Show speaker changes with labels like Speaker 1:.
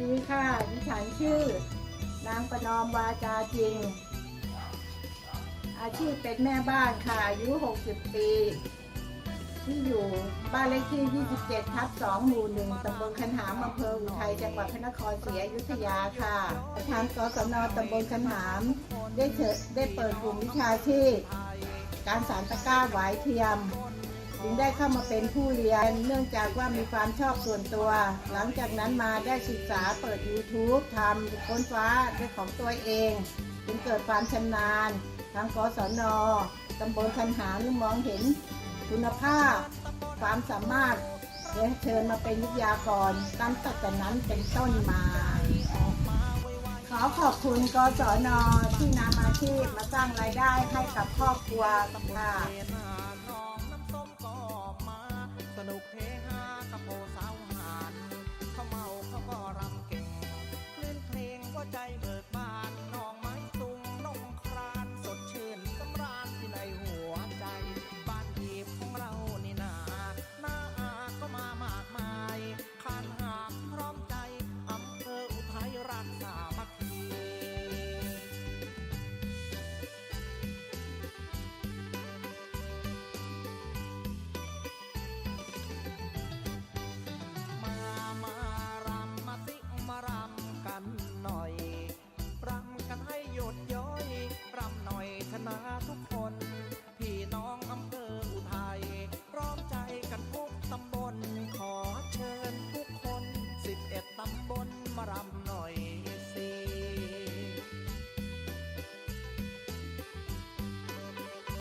Speaker 1: นี่ค่ะวิชื่อ นางประนอมวาจาจริง อาชีพเป็นแม่บ้านค่ะ อายุ 60 ปี ที่อยู่บ้านเลขที่ 27 ทับ 2 หมู่ 1 ตำบลคันหามอำเภออุทัยจังหวัดพระนครศรีอยุธยาค่ะทางกศนตำบลคันหาม ได้เชิญได้เปิดกลุ่มวิชาชีพการสารตะกร้าหวายเทียม จึงได้เข้ามาเป็นผู้เรียน เนื่องจากว่ามีความชอบส่วนตัว หลังจากนั้นมาได้ศึกษาเปิด YouTube ทำค้นฟ้าด้วยของตัวเอง จึงเกิดความชำนาญทางกศนตำบลคันหามมองเห็นคุณภาพ ความสามารถและเชิญมาเป็นวิทยากรตั้งแต่นั้นเป็นต้นมา ขอขอบคุณกศนที่นำอาชีพมาสร้างรายได้ให้กับครอบครัวค่ะ
Speaker 2: น่อย รำกันให้หยุดย้อย รำหน่อยชนะทุกคน